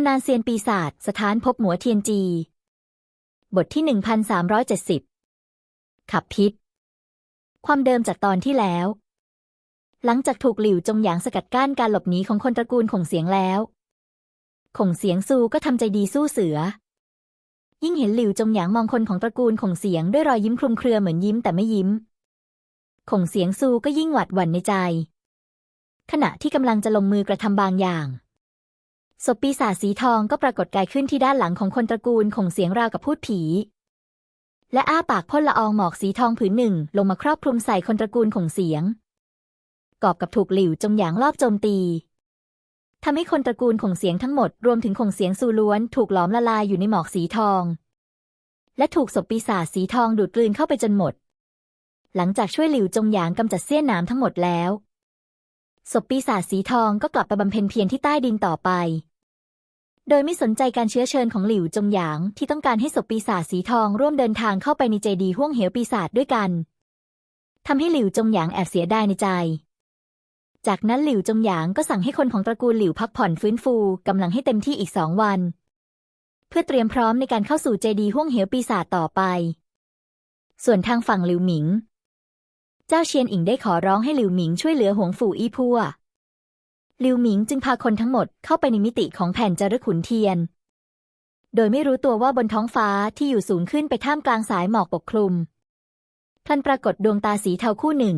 ำนานเซียนปีศาจสถานพบหมัวเทียนจี บทที่ 1370 ขับพิษ ความเดิมจากตอนที่แล้ว หลังจากถูกหลิวจงหยางสกัดกั้นการหลบหนีของคนตระกูลข่งเสียงแล้วข่งเสียงซูก็ทำใจดีสู้เสือ ยิ่งเห็นหลิวจงหยางมองคนของตระกูลข่งเสียงด้วยรอยยิ้มคลุมเครือเหมือนยิ้มแต่ไม่ยิ้มข่งเสียงซูก็ยิ่งหวาดหวั่นในใจ ขณะที่กำลังจะลงมือกระทำบางอย่าง ศพปีศาจสีทองก็ปรากฏกายขึ้นที่ด้านหลังของคนตระกูลข่งเสียงราวกับพูดผี และอ้าปากพ่นละอองหมอกสีทองผืนหนึ่ง ลงมาครอบคลุมใส่คนตระกูลข่งเสียง กอบกับถูกหลิวจงหยางลอบโจมตีทำให้คนตระกูลข่งเสียงทั้งหมดรวมถึงข่งเสียงซูล้วน ถูกหลอมละลายอยู่ในหมอกสีทอง และถูกศพปีศาจสีทองดูดกลืนเข้าไปจนหมด หลังจากช่วยหลิวจงหยางกำจัดเสี้ยนน้ำทั้งหมดแล้ว ศพปีศาจสีทองก็กลับไปบำเพ็ญเพียรที่ใต้ดินต่อไป โดยไม่สนใจการเชื้อเชิญของหลิวจงหยาง ที่ต้องการให้ศพปีศาจสีทองร่วมเดินทางเข้าไปในเจดีย์ห้วงเหวปีศาจด้วยกันทำให้หลิวจงหยางแอบเสียดายในใจ จากนั้นหลิวจงหยางก็สั่งให้คนของตระกูลหลิวพักผ่อนฟื้นฟูกำลังให้เต็มที่อีกสองวัน เพื่อเตรียมพร้อมในการเข้าสู่เจดีย์ห้วงเหวปีศาจต่อไป ส่วนทางฝั่งหลิวหมิง เจ้าเชียนอิงได้ขอร้องให้หลิวหมิงช่วยเหลือหวงฝูอี้พัวหลิวหมิงจึงพาคนทั้งหมดเข้าไปในมิติของแผ่นจารขุนเทียน โดยไม่รู้ตัวว่าบนท้องฟ้าที่อยู่สูงขึ้นไปท่ามกลางสายหมอกปกคลุมพลันปรากฏดวงตาสีเทาคู่หนึ่ง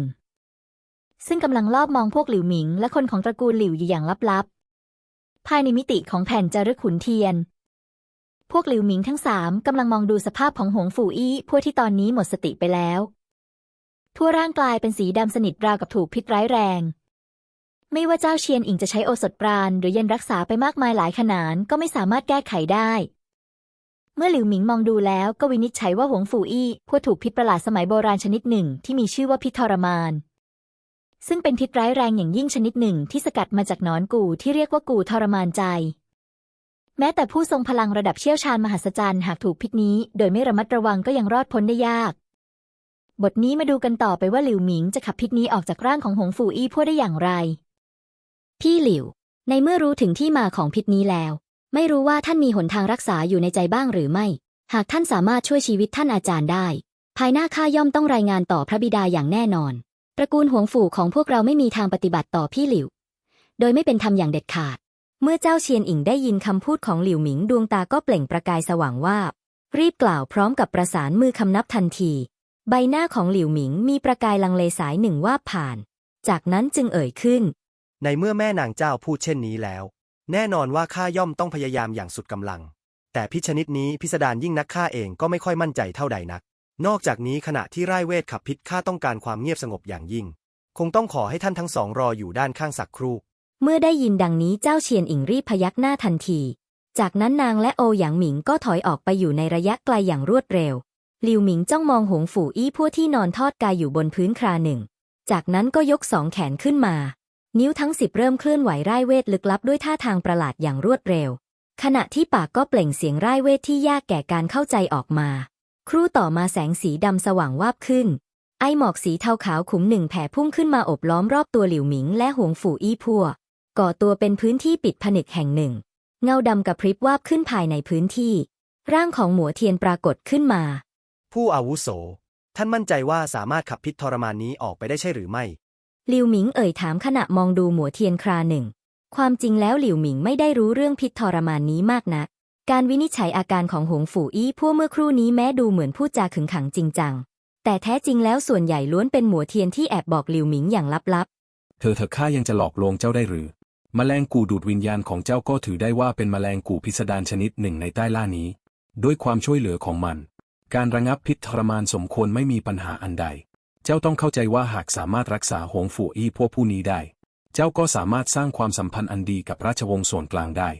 ซึ่งกำลังลอบมองพวกหลิวหมิง และคนของตระกูลหลิวอยู่อย่างลับๆ ภายในมิติของแผ่นจารขุนเทียน พวกหลิวหมิงทั้งสามกำลังมองดูสภาพของหงฝูอี้พวกที่ตอนนี้หมดสติไปแล้ว ทั่วร่างกลายเป็นสีดำสนิทราวกับถูกพิษร้ายแรง ไม่ว่าเจ้าเชียนอิงจะใช้โอสถปราณหรือเยันรักษาไปมากมายหลายขนาดก็ไม่สามารถแก้ไขได้ เมื่อหลิวหมิงมองดูแล้วก็วินิจฉัยว่าหวงฝูอี้พวกถูกพิษประหลาดสมัยโบราณชนิดหนึ่งที่มีชื่อว่าพิษทรมาน ซึ่งเป็นพิษร้ายแรงอย่างยิ่งชนิดหนึ่งที่สกัดมาจากนอนกูที่เรียกว่ากูทรมานใจแม้แต่ผู้ทรงพลังระดับเชี่ยวชาญมหัศจรรย์หากถูกพิษนี้ โดยไม่ระมัดระวังก็ยังรอดพ้นได้ยาก บทนี้มาดูกันต่อไปว่าหลิวหมิงจะขับพิษนี้ออกจากร่างของหงฝูอี้พัวได้อย่างไร พี่หลิว ในเมื่อรู้ถึงที่มาของพิษนี้แล้ว ไม่รู้ว่าท่านมีหนทางรักษาอยู่ในใจบ้างหรือไม่ หากท่านสามารถช่วยชีวิตท่านอาจารย์ได้ ภายหน้าข้าย่อมต้องรายงานต่อพระบิดาอย่างแน่นอน ตระกูลหวงฝูของพวกเราไม่มีทางปฏิบัติต่อพี่หลิว โดยไม่เป็นธรรมอย่างเด็ดขาด เมื่อเจ้าเชียนอิงได้ยินคำพูดของหลิวหมิงดวงตาก็เปล่งประกายสว่างว่า รีบกล่าวพร้อมกับประสานมือคำนับทันที ใบหน้าของหลิวหมิงมีประกายลังเลสายหนึ่งว่าผ่าน จากนั้นจึงเอ่ยขึ้น ในเมื่อแม่นางเจ้าพูดเช่นนี้แล้ว แน่นอนว่าข้าย่อมต้องพยายามอย่างสุดกำลัง แต่พิชนิดนี้พิสดารยิ่งนักข้าเองก็ไม่ค่อยมั่นใจเท่าใดนัก นอกจากนี้ขณะที่ไร้เวทขับพิษข้าต้องการความเงียบสงบอย่างยิ่ง คงต้องขอให้ท่านทั้งสองรออยู่ด้านข้างสักครู่ เมื่อได้ยินดังนี้เจ้าเชียนอิงรีบพยักหน้าทันที จากนั้นนางและโอหยางหมิงก็ถอยออกไปอยู่ในระยะไกลอย่างรวดเร็วห ลิวหมิงจ้องมองหงฝูอี้ผู้ที่นอนทอดกายอยู่บนพื้นคราหนึ่ง จากนั้นก็ยกสองแขนขึ้นมา นิ้วทั้งสิบเริ่มเคลื่อนไหวไร้เวทลึกลับด้วยท่าทางประหลาดอย่างรวดเร็ว ขณะที่ปากก็เปล่งเสียงไร้เวทที่ยากแก่การเข้าใจออกมา ครู่ต่อมาแสงสีดำสว่างวาบขึ้น ไอหมอกสีเทาขาวขุมหนึ่งแผ่พุ่งขึ้นมาอบล้อมรอบตัวหลิวหมิงและหงฝูอี้พัวก่อตัวเป็นพื้นที่ปิดผนึกแห่งหนึ่ง เงาดำกระพริบวาบขึ้นภายในพื้นที่ ร่างของหมัวเทียนปรากฏขึ้นมา ผู้อาวุโส ท่านมั่นใจว่าสามารถขับพิษทรมานนี้ออกไปได้ใช่หรือไม่ หลิวหมิงเอ่ยถามขณะมองดูหมัวเทียนคราหนึ่ง ความจริงแล้วหลิวหมิงไม่ได้รู้เรื่องพิษทรมานนี้มากนัก การวินิจฉัยอาการของหงฝูอี้ผู้เมื่อครู่นี้แม้ดูเหมือนพูดจาขึงขังจริงจัง แต่แท้จริงแล้วส่วนใหญ่ล้วนเป็นหมัวเทียนที่แอบบอกหลิวหมิงอย่างลับๆ เธอเธอข้ายังจะหลอกลวงเจ้าได้หรือแมลงกูดูดวิญญาณของเจ้าก็ถือได้ว่าเป็นแมลงกูพิสดารชนิดหนึ่งในใต้ล่านี้ ด้วยความช่วยเหลือของมัน การระงับพิษทรมานสมควรไม่มีปัญหาอันใด เจ้าต้องเข้าใจว่าหากสามารถรักษาหงฝูอี้พวกผู้นี้ได้ เจ้าก็สามารถสร้างความสัมพันธ์อันดีกับราชวงศ์ส่วนกลางได้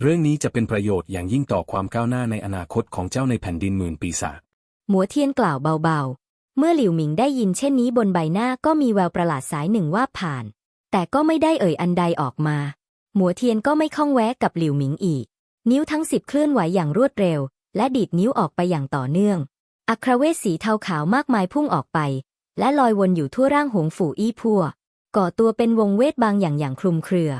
เรื่องนี้จะเป็นประโยชน์อย่างยิ่งต่อความก้าวหน้าในอนาคตของเจ้าในแผ่นดินหมื่นปีศาจหมัวเทียนกล่าวเบาๆ เมื่อหลิวหมิงได้ยินเช่นนี้บนใบหน้าก็มีแววประหลาดสายหนึ่งว่าผ่าน แต่ก็ไม่ได้เอ่ยอันใดออกมา หมัวเทียนก็ไม่ข้องแวะกับหลิวหมิงอีก นิ้วทั้งสิบเคลื่อนไหวอย่างรวดเร็ว และดีดนิ้วออกไปอย่างต่อเนื่อง อัครเวทสีเทาขาวมากมายพุ่งออกไป และลอยวนอยู่ทั่วร่างหงฝูอี้พัวก่อตัวเป็นวงเวทบางอย่างอย่างคลุมเครือ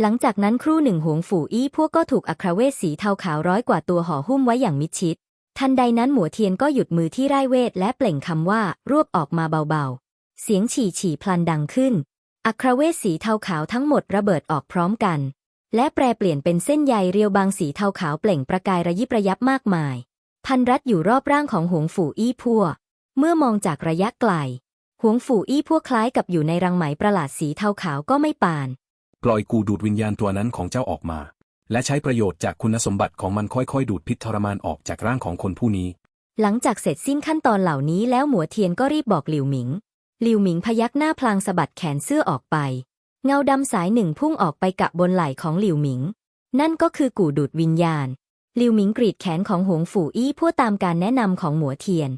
หลังจากนั้นครู่หนึ่งหวงฝูอี้พวกก็ถูกอัครเวทสีเทาขาวร้อยกว่าตัวห่อหุ้มไว้อย่างมิดชิด ทันใดนั้นหมัวเทียนก็หยุดมือที่ไร้เวทและเปล่งคำว่ารวบออกมาเบาๆ เสียงฉี่ฉี่พลันดังขึ้น อัครเวทสีเทาขาวทั้งหมดระเบิดออกพร้อมกัน และแปรเปลี่ยนเป็นเส้นใยเรียวบางสีเทาขาวเปล่งประกายระยิบระยับมากมาย พันรัดอยู่รอบร่างของหวงฝูอี้พัวเมื่อมองจากระยะไกลหวงฝูอี้พวกคล้ายกับอยู่ในรังไหมประหลาดสีเทาขาวก็ไม่ปาน ปล่อยกูดูดวิญญาณตัวนั้นของเจ้าออกมา และใช้ประโยชน์จากคุณสมบัติของมันค่อยๆ ดูดพิษทรมานออกจากร่างของคนผู้นี้ หลังจากเสร็จสิ้นขั้นตอนเหล่านี้แล้วหมัวเทียนก็รีบบอกหลิวหมิง หลิวหมิงพยักหน้าพลางสะบัดแขนเสื้อออกไป เงาดำสายหนึ่งพุ่งออกไปกะบนไหล่ของหลิวหมิง นั่นก็คือกู่ดูดวิญญาณ หลิวหมิงกรีดแขนของหงฝูอี้ผู้ตามการแนะนำของหมัวเทียน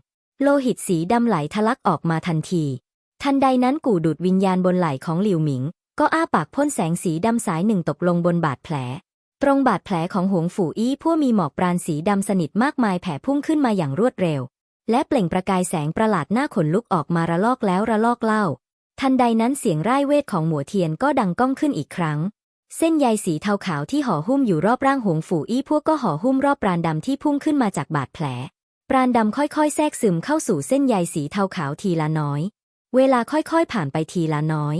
โลหิตสีดำไหลทะลักออกมาทันที ทันใดนั้นกู่ดูดวิญญาณบนไหล่ของหลิวหมิง ก็อ้าปากพ่นแสงสีดำสายหนึ่งตกลงบนบาดแผล ตรงบาดแผลของหงฝูอี้ผู้มีหมอกปราณสีดำสนิทมากมายแผ่พุ่งขึ้นมาอย่างรวดเร็ว และเปล่งประกายแสงประหลาดหน้าขนลุกออกมาระลอกแล้วระลอกเล่า ทันใดนั้นเสียงร่ายเวทของหมัวเทียนก็ดังก้องขึ้นอีกครั้ง เส้นใยสีเทาขาวที่ห่อหุ้มอยู่รอบร่างหงฝูอี้พวกก็ห่อหุ้มรอบปราณดำที่พุ่งขึ้นมาจากบาดแผล ปราณดำค่อยๆ แทรกซึมเข้าสู่เส้นใยสีเทาขาวทีละน้อย เวลาค่อยๆ ผ่านไปทีละน้อย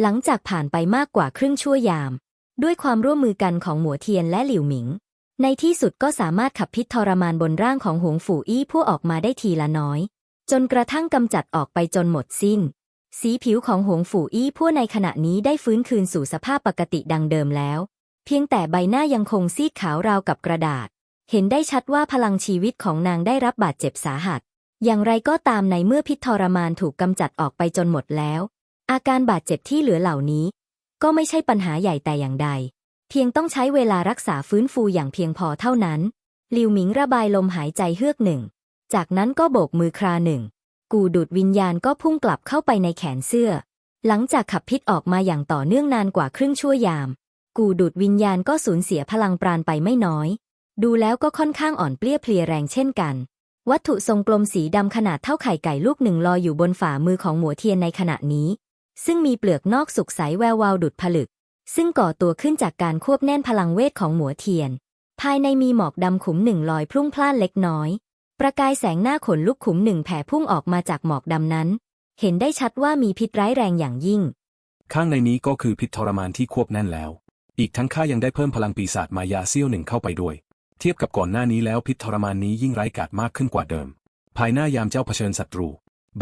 หลังจากผ่านไปมากกว่าครึ่งชั่วยาม ด้วยความร่วมมือกันของหมัวเทียนและหลิวหมิง ในที่สุดก็สามารถขับพิษทรมานบนร่างของหงฝูอี้ผู้ออกมาได้ทีละน้อย จนกระทั่งกำจัดออกไปจนหมดสิ้น สีผิวของหงฝูอี้ผู้ในขณะนี้ได้ฟื้นคืนสู่สภาพปกติดังเดิมแล้ว เพียงแต่ใบหน้ายังคงซีดขาวราวกับกระดาษ เห็นได้ชัดว่าพลังชีวิตของนางได้รับบาดเจ็บสาหัส อย่างไรก็ตามในเมื่อพิษทรมานถูกกำจัดออกไปจนหมดแล้ว อาการบาดเจ็บที่เหลือเหล่านี้ ก็ไม่ใช่ปัญหาใหญ่แต่อย่างใด เพียงต้องใช้เวลารักษาฟื้นฟูอย่างเพียงพอเท่านั้นลิวหมิงระบายลมหายใจเฮือกหนึ่ง จากนั้นก็โบกมือคราหนึ่ง กูดูดวิญญาณก็พุ่งกลับเข้าไปในแขนเสื้อ หลังจากขับพิษออกมาอย่างต่อเนื่องนานกว่าครึ่งชั่วยาม กูดูดวิญญาณก็สูญเสียพลังปราณไปไม่น้อย ดูแล้วก็ค่อนข้างอ่อนเปลี้ยเพลียแรงเช่นกัน วัตถุทรงกลมสีดำขนาดเท่าไข่ไก่ลูกหนึ่งลอยอยู่บนฝ่ามือของหมัวเทียนในขณะนี้ ซึ่งมีเปลือกนอกสุกใสแวววาวดุดผลึก ซึ่งก่อตัวขึ้นจากการควบแน่นพลังเวทของหมัวเทียน ภายในมีหมอกดำขุมหนึ่งลอยพรุ่งพล่านเล็กน้อย ประกายแสงหน้าขนลุกขุมหนึ่งแผ่พุ่งออกมาจากหมอกดำนั้น เห็นได้ชัดว่ามีพิษร้ายแรงอย่างยิ่ง ข้างในนี้ก็คือพิษทรมานที่ควบแน่นแล้ว อีกทั้งข้ายังได้เพิ่มพลังปีศาจมายาเซี่ยวหนึ่งเข้าไปด้วย เทียบกับก่อนหน้านี้แล้วพิษทรมานนี้ยิ่งร้ายกาจมากขึ้นกว่าเดิม ภายหน้ายามเจ้าเผชิญศัตรู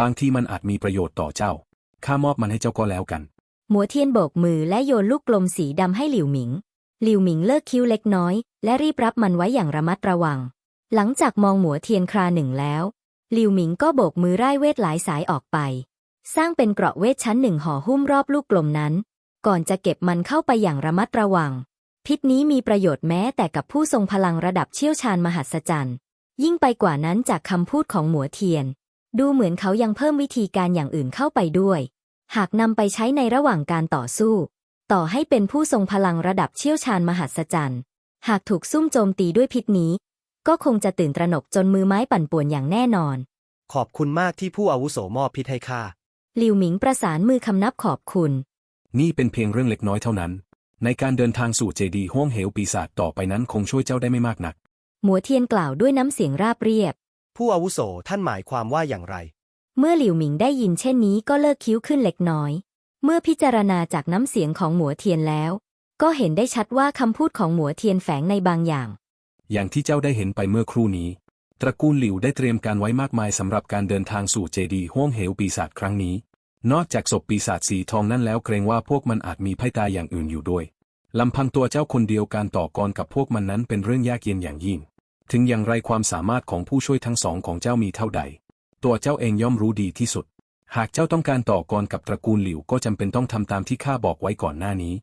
บางทีมันอาจมีประโยชน์ต่อเจ้า ข้ามอบมันให้เจ้าก็แล้วกัน หมัวเทียนโบกมือและโยนลูกกลมสีดำให้หลิวหมิง หลิวหมิงเลิกคิ้วเล็กน้อย และรีบรับมันไว้อย่างระมัดระวัง หลังจากมองหมัวเทียนคราหนึ่งแล้วหลิวหมิงก็โบกมือไร้เวทหลายสายออกไป สร้างเป็นเกราะเวทชั้นหนึ่งห่อหุ้มรอบลูกกลมนั้น ก่อนจะเก็บมันเข้าไปอย่างระมัดระวัง พิษนี้มีประโยชน์แม้แต่กับผู้ทรงพลังระดับเชี่ยวชาญมหัศจรรย์ ยิ่งไปกว่านั้นจากคำพูดของหมัวเทียน ดูเหมือนเขายังเพิ่มวิธีการอย่างอื่นเข้าไปด้วย หากนำไปใช้ในระหว่างการต่อสู้ ต่อให้เป็นผู้ทรงพลังระดับเชี่ยวชาญมหัศจรรย์ หากถูกซุ่มโจมตีด้วยพิษนี้ ก็คงจะตื่นตระหนกจนมือไม้ปั่นป่วนอย่างแน่นอน ขอบคุณมากที่ผู้อาวุโสมอบพิษให้ข้า หลิวหมิงประสานมือคำนับขอบคุณ นี่เป็นเพียงเรื่องเล็กน้อยเท่านั้น ในการเดินทางสู่เจดีย์ห้วงเหวปีศาจต่อไปนั้นคงช่วยเจ้าได้ไม่มากนัก หมัวเทียนกล่าวด้วยน้ำเสียงราบเรียบ ผู้อาวุโสท่านหมายความว่าอย่างไร เมื่อหลิวหมิงได้ยินเช่นนี้ก็เลิกคิ้วขึ้นเล็กน้อย เมื่อพิจารณาจากน้ำเสียงของหมัวเทียนแล้ว ก็เห็นได้ชัดว่าคำพูดของหมัวเทียนแฝงในบางอย่าง อย่างที่เจ้าได้เห็นไปเมื่อครู่นี้ ตระกูลหลิวได้เตรียมการไว้มากมายสำหรับการเดินทางสู่เจดีห้วงเหวปีศาจครั้งนี้ นอกจากศพปีศาจสีทองนั่นแล้วเกรงว่าพวกมันอาจมีไพ่ตายอย่างอื่นอยู่ด้วยลำพังตัวเจ้าคนเดียวการต่อกรกับพวกมันนั้นเป็นเรื่องยากเย็นอย่างยิ่ง ถึงอย่างไรความสามารถของผู้ช่วยทั้งสองของเจ้ามีเท่าใด ตัวเจ้าเองย่อมรู้ดีที่สุด หากเจ้าต้องการต่อกรกับตระกูลหลิวก็จำเป็นต้องทำตามที่ข้าบอกไว้ก่อนหน้านี้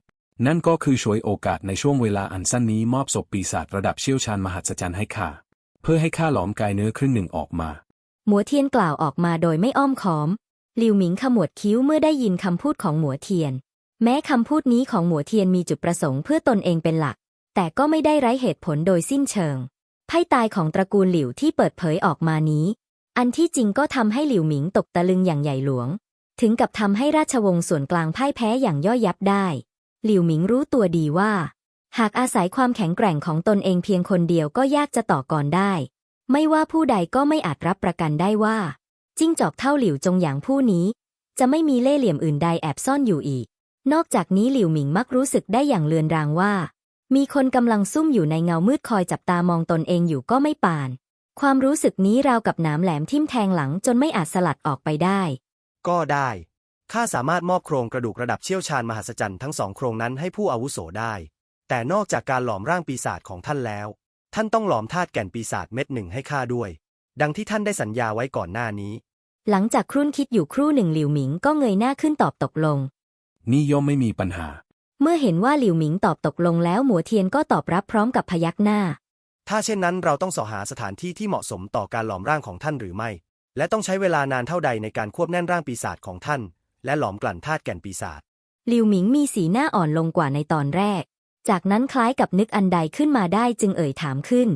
นั่นก็คือช่วยโอกาสในช่วงเวลาอันสั้นนี้มอบศพปีศาจระดับเชี่ยวชาญมหัศจรรย์ให้ข้าเพื่อให้ข้าหลอมกายเนื้อครึ่งหนึ่งออกมา หมัวเทียนกล่าวออกมาโดยไม่อ้อมค้อมหลิวหมิงขมวดคิ้วเมื่อได้ยินคำพูดของหมัวเทียน แม้คำพูดนี้ของหมัวเทียนมีจุดประสงค์เพื่อตนเองเป็นหลัก แต่ก็ไม่ได้ไร้เหตุผลโดยสิ้นเชิงไพ่ตายของตระกูลหลิวที่เปิดเผยออกมานี้ อันที่จริงก็ทำให้หลิวหมิงตกตะลึงอย่างใหญ่หลวง ถึงกับทำให้ราชวงศ์ส่วนกลางพ่ายแพ้อย่างย่อยยับได้ หลิวหมิงรู้ตัวดีว่า หากอาศัยความแข็งแกร่งของตนเองเพียงคนเดียวก็ยากจะต่อกรได้ ไม่ว่าผู้ใดก็ไม่อาจรับประกันได้ว่า จิ้งจอกเท่าหลิวจงหยางผู้นี้ จะไม่มีเล่ห์เหลี่ยมอื่นใดแอบซ่อนอยู่อีก นอกจากนี้หลิวหมิงมักรู้สึกได้อย่างเลือนรางว่า มีคนกำลังซุ่มอยู่ในเงามืดคอยจับตามองตนเองอยู่ก็ไม่ปาน ความรู้สึกนี้ราวกับหนามแหลมทิ่มแทงหลังจนไม่อาจสลัดออกไปได้ ก็ได้ ข้าสามารถมอบโครงกระดูกระดับเชี่ยวชาญมหัศจรรย์ทั้งสองโครงนั้นให้ผู้อาวุโสได้ แต่นอกจากการหลอมร่างปีศาจของท่านแล้ว ท่านต้องหลอมธาตุแก่นปีศาจเม็ดหนึ่งให้ข้าด้วย ดังที่ท่านได้สัญญาไว้ก่อนหน้านี้ หลังจากครุ่นคิดอยู่ครู่หนึ่งหลิวหมิงก็เงยหน้าขึ้นตอบตกลง นี่ย่อมไม่มีปัญหา เมื่อเห็นว่าหลิวหมิงตอบตกลงแล้วหมัวเทียนก็ตอบรับพร้อมกับพยักหน้า ถ้าเช่นนั้นเราต้องสอหาสถานที่ที่เหมาะสมต่อการหลอมร่างของท่านหรือไม่ และต้องใช้เวลานานเท่าใดในการควบแน่นร่างปีศาจของท่าน และหลอมกลั่นธาตุแก่นปีศาจหลิวหมิงมีสีหน้าอ่อนลงกว่าในตอนแรก จากนั้นคล้ายกับนึกอันใดขึ้นมาได้จึงเอ่ยถามขึ้น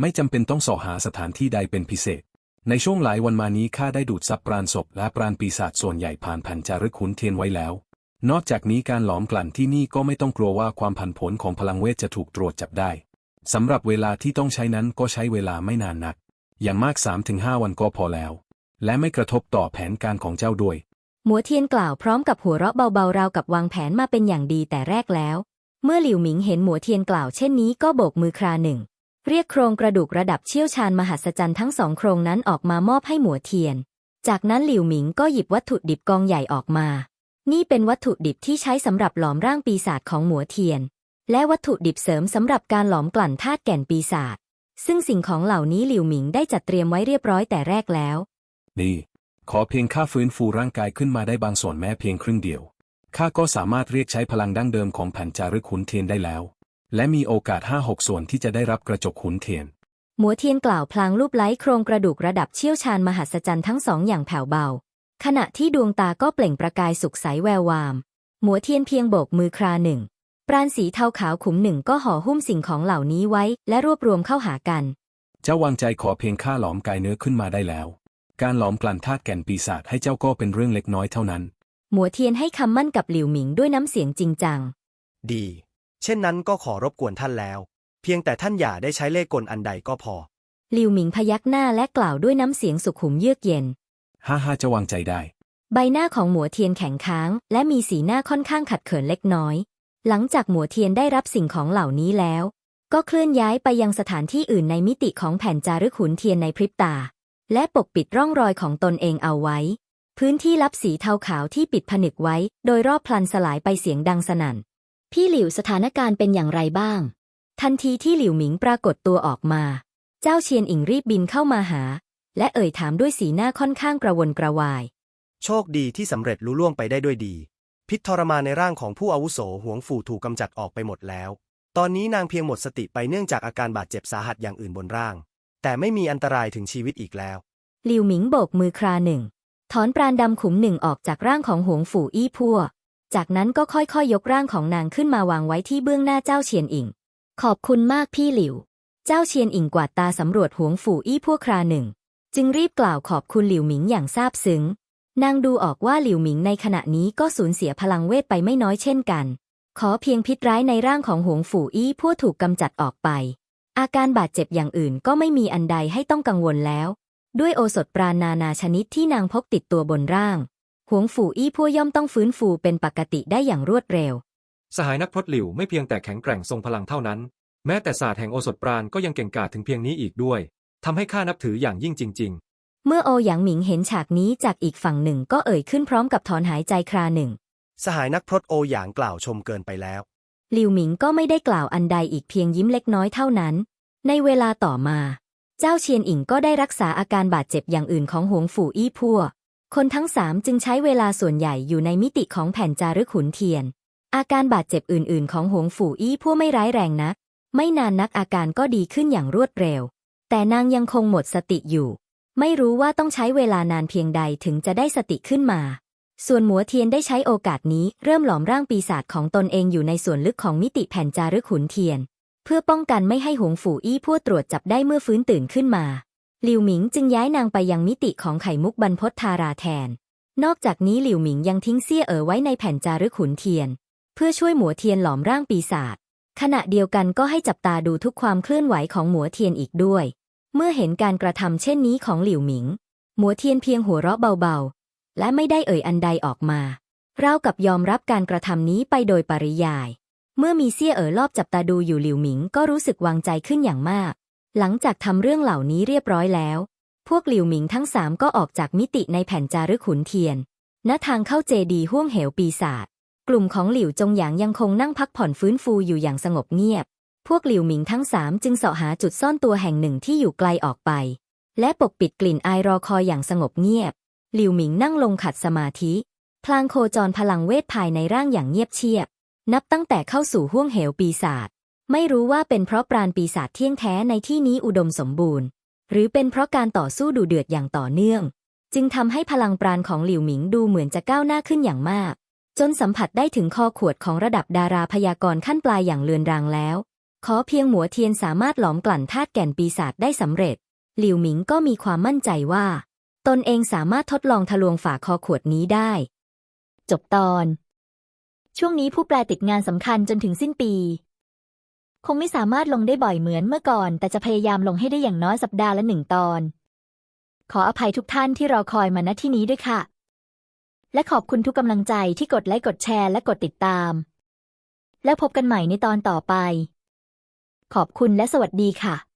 ไม่จำเป็นต้องสอหาสถานที่ใดเป็นพิเศษ ในช่วงหลายวันมานี้ข้าได้ดูดซับปราณศพและปราณปีศาจส่วนใหญ่ผ่านแผ่นจารึกขุนเทียนไว้แล้ว นอกจากนี้การหลอมกลั่นที่นี่ก็ไม่ต้องกลัวว่าความผันผวนของพลังเวทจะถูกตรวจจับได้สำหรับเวลาที่ต้องใช้นั้นก็ใช้เวลาไม่นานนัก อย่างมาก 3-5 วันก็พอแล้ว และไม่กระทบต่อแผนการของเจ้าด้วย หมัวเทียนกล่าวพร้อมกับหัวเราะเบาๆราวกับวางแผนมาเป็นอย่างดีแต่แรกแล้ว เมื่อหลิวหมิงเห็นหมัวเทียนกล่าวเช่นนี้ก็โบกมือคราหนึ่ง เรียกโครงกระดูกระดับเชี่ยวชาญมหัศจรรย์ทั้งสองโครงนั้นออกมามอบให้หมัวเทียน จากนั้นหลิวหมิงก็หยิบวัตถุดิบกองใหญ่ออกมา นี่เป็นวัตถุดิบที่ใช้สำหรับหลอมร่างปีศาจของหมัวเทียน และวัตถุดิบเสริมสำหรับการหลอมกลั่นธาตุแก่นปีศาจซึ่งสิ่งของเหล่านี้หลิวหมิงได้จัดเตรียมไว้เรียบร้อยแต่แรกแล้วดี ขอเพียงข้าฟื้นฟูร่างกายขึ้นมาได้บางส่วนแม้เพียงครึ่งเดียวข้าก็สามารถเรียกใช้พลังดั้งเดิมของแผ่นจารึกขุนเทียนได้แล้ว และมีโอกาสห้าหกส่วนที่จะได้รับกระจกขุนเทียน หมัวเทียนกล่าวพลางรูปไล้โครงกระดูกระดับเชี่ยวชาญมหัศจรรย์ทั้งสองอย่างแผ่วเบา ขณะที่ดวงตาก็เปล่งประกายสุขใสแวววาม หมัวเทียนเพียงโบกมือคราหนึ่ง ปราณสีเทาขาวขุมหนึ่งก็ห่อหุ้มสิ่งของเหล่านี้ไว้ และรวบรวมเข้าหากัน เจ้าวางใจขอเพียงข้าหลอมกายเนื้อขึ้นมาได้แล้ว การหลอมกลั่นธาตุแก่นปีศาจให้เจ้าก็เป็นเรื่องเล็กน้อยเท่านั้น หมัวเทียนให้คำมั่นกับหลิวหมิงด้วยน้ำเสียงจริงจัง ดี เช่นนั้นก็ขอรบกวนท่านแล้ว เพียงแต่ท่านอย่าได้ใช้เล่ห์กลอันใดก็พอ หลิวหมิงพยักหน้าและกล่าวด้วยน้ำเสียงสุขุมเยือกเย็นห้าห้าเจ้าวางใจได้ ใบหน้าของหมัวเทียนแข็งค้าง และมีสีหน้าค่อนข้างขัดเขินเล็กน้อย หลังจากหมัวเทียนได้รับสิ่งของเหล่านี้แล้ว ก็เคลื่อนย้ายไปยังสถานที่อื่นในมิติของแผ่นจารึกขุนเทียนในพริบตา และปกปิดร่องรอยของตนเองเอาไว้ พื้นที่ลับสีเทาขาวที่ปิดผนึกไว้ โดยรอบพลันสลายไปเสียงดังสนั่น พี่หลิวสถานการณ์เป็นอย่างไรบ้าง ทันทีที่หลิวหมิงปรากฏตัวออกมา เจ้าเชียนอิงรีบบินเข้ามาหา และเอ่ยถามด้วยสีหน้าค่อนข้างกระวนกระวาย โชคดีที่สำเร็จลุล่วงไปได้ด้วยดี พิษทรมานในร่างของผู้อาวุโสหวงฝูถูกกำจัดออกไปหมดแล้ว ตอนนี้นางเพียงหมดสติไปเนื่องจากอาการบาดเจ็บสาหัสอย่างอื่นบนร่าง แต่ไม่มีอันตรายถึงชีวิตอีกแล้วหลิวหมิงโบกมือคราหนึ่ง ถอนปราณดำขุมหนึ่งออกจากร่างของหวงฝูอี้พั่ว จากนั้นก็ค่อยๆยยกร่างของนางขึ้นมาวางไว้ที่เบื้องหน้าเจ้าเชียนอิง ขอบคุณมากพี่หลิว เจ้าเชียนอิงกวาดตาสำรวจหวงฝูอี้พั่วคราหนึ่ง จึงรีบกล่าวขอบคุณหลิวหมิงอย่างซาบซึ้ง นางดูออกว่าหลิวหมิงในขณะนี้ก็สูญเสียพลังเวทไปไม่น้อยเช่นกัน ขอเพียงพิษร้ายในร่างของหวงฝูอี้พั่วถูกกำจัดออกไป อาการบาดเจ็บอย่างอื่นก็ไม่มีอันใดให้ต้องกังวลแล้ว ด้วยโอสถปราณนานาชนิดที่นางพกติดตัวบนร่างหวงฝูอี้พั่วย่อมต้องฟื้นฟูเป็นปกติได้อย่างรวดเร็ว สหายนักพรตหลิวไม่เพียงแต่แข็งแกร่งทรงพลังเท่านั้น แม้แต่ศาสตร์แห่งโอสถปราณก็ยังเก่งกาจถึงเพียงนี้อีกด้วยทำให้ข้านับถืออย่างยิ่งจริงเมื่อโอหยางหมิงเห็นฉากนี้จากอีกฝั่งหนึ่งก็เอ่ยขึ้นพร้อมกับถอนหายใจคราหนึ่ง สหายนักพรตโอหยางกล่าวชมเกินไปแล้วหลิวหมิงก็ไม่ได้กล่าวอันใดอีกเพียงยิ้มเล็กน้อยเท่านั้น ในเวลาต่อมา เจ้าเชียนอิงก็ได้รักษาอาการบาดเจ็บอย่างอื่นของหวงฝูอี้พั่วคนทั้งสามจึงใช้เวลาส่วนใหญ่อยู่ในมิติของแผ่นจารึกขุนเทียน อาการบาดเจ็บอื่นๆ ของหวงฝูอี้พั่วไม่ร้ายแรงนัก ไม่นานนักอาการก็ดีขึ้นอย่างรวดเร็ว แต่นางยังคงหมดสติอยู่ ไม่รู้ว่าต้องใช้เวลานานเพียงใดถึงจะได้สติขึ้นมาส่วนหมัวเทียนได้ใช้โอกาสนี้เริ่มหลอมร่างปีศาจของตนเองอยู่ในส่วนลึกของมิติแผ่นจารึกขุนเทียน เพื่อป้องกันไม่ให้หงฝูอี้พั่วตรวจจับได้เมื่อฟื้นตื่นขึ้นมาหลิวหมิงจึงย้ายนางไปยังมิติของไข่มุกบรรพตทาราแทน นอกจากนี้หลิวหมิงยังทิ้งเซี่ยเอ๋อไว้ในแผ่นจารึกขุนเทียน เพื่อช่วยหมัวเทียนหลอมร่างปีศาจขณะเดียวกันก็ให้จับตาดูทุกความเคลื่อนไหวของหมัวเทียนอีกด้วย เมื่อเห็นการกระทำเช่นนี้ของหลิวหมิง หมัวเทียนเพียงหัวเราะเบาๆ และไม่ได้เอ่ยอันใดออกมาเล่ากับยอมรับการกระทำนี้ไปโดยปริยาย เมื่อมีเซี่ยเอ๋อรอบจับตาดูอยู่หลิวหมิงก็รู้สึกวางใจขึ้นอย่างมาก หลังจากทำเรื่องเหล่านี้เรียบร้อยแล้ว พวกหลิวหมิงทั้งสามก็ออกจากมิติในแผ่นจารึกขุนเทียน ณ ทางเข้าเจดีห้วงเหวปีศาจ กลุ่มของหลิวจงหยางยังคงนั่งพักผ่อนฟื้นฟูอยู่อย่างสงบเงียบ พวกหลิวหมิงทั้งสามจึงเสาะหาจุดซ่อนตัวแห่งหนึ่งที่อยู่ไกลออกไป และปกปิดกลิ่นอายรอคอยอย่างสงบเงียบ หลิวหมิงนั่งลงขัดสมาธิ พลางโคจรพลังเวทภายในร่างอย่างเงียบเชียบ นับตั้งแต่เข้าสู่ห้วงเหวปีศาจไม่รู้ว่าเป็นเพราะปราณปีศาจเที่ยงแท้ในที่นี้อุดมสมบูรณ์ หรือเป็นเพราะการต่อสู้ดุเดือดอย่างต่อเนื่อง จึงทำให้พลังปราณของหลิวหมิงดูเหมือนจะก้าวหน้าขึ้นอย่างมาก จนสัมผัสได้ถึงคอขวดของระดับดาราพยากรณ์ขั้นปลายอย่างเลือนรางแล้ว ขอเพียงหมัวเทียนสามารถหลอมกลั่นธาตุแก่นปีศาจได้สำเร็จ หลิวหมิงก็มีความมั่นใจว่า ตนเองสามารถทดลองทะลวงฝาคอขวดนี้ได้ จบตอน ช่วงนี้ผู้แปลติดงานสำคัญจนถึงสิ้นปี คงไม่สามารถลงได้บ่อยเหมือนเมื่อก่อน แต่จะพยายามลงให้ได้อย่างน้อยสัปดาห์ละหนึ่งตอน ขออภัยทุกท่านที่รอคอยมาณที่นี้ด้วยค่ะ และขอบคุณทุกกำลังใจที่กดไลค์กดแชร์และกดติดตาม แล้วพบกันใหม่ในตอนต่อไป ขอบคุณและสวัสดีค่ะ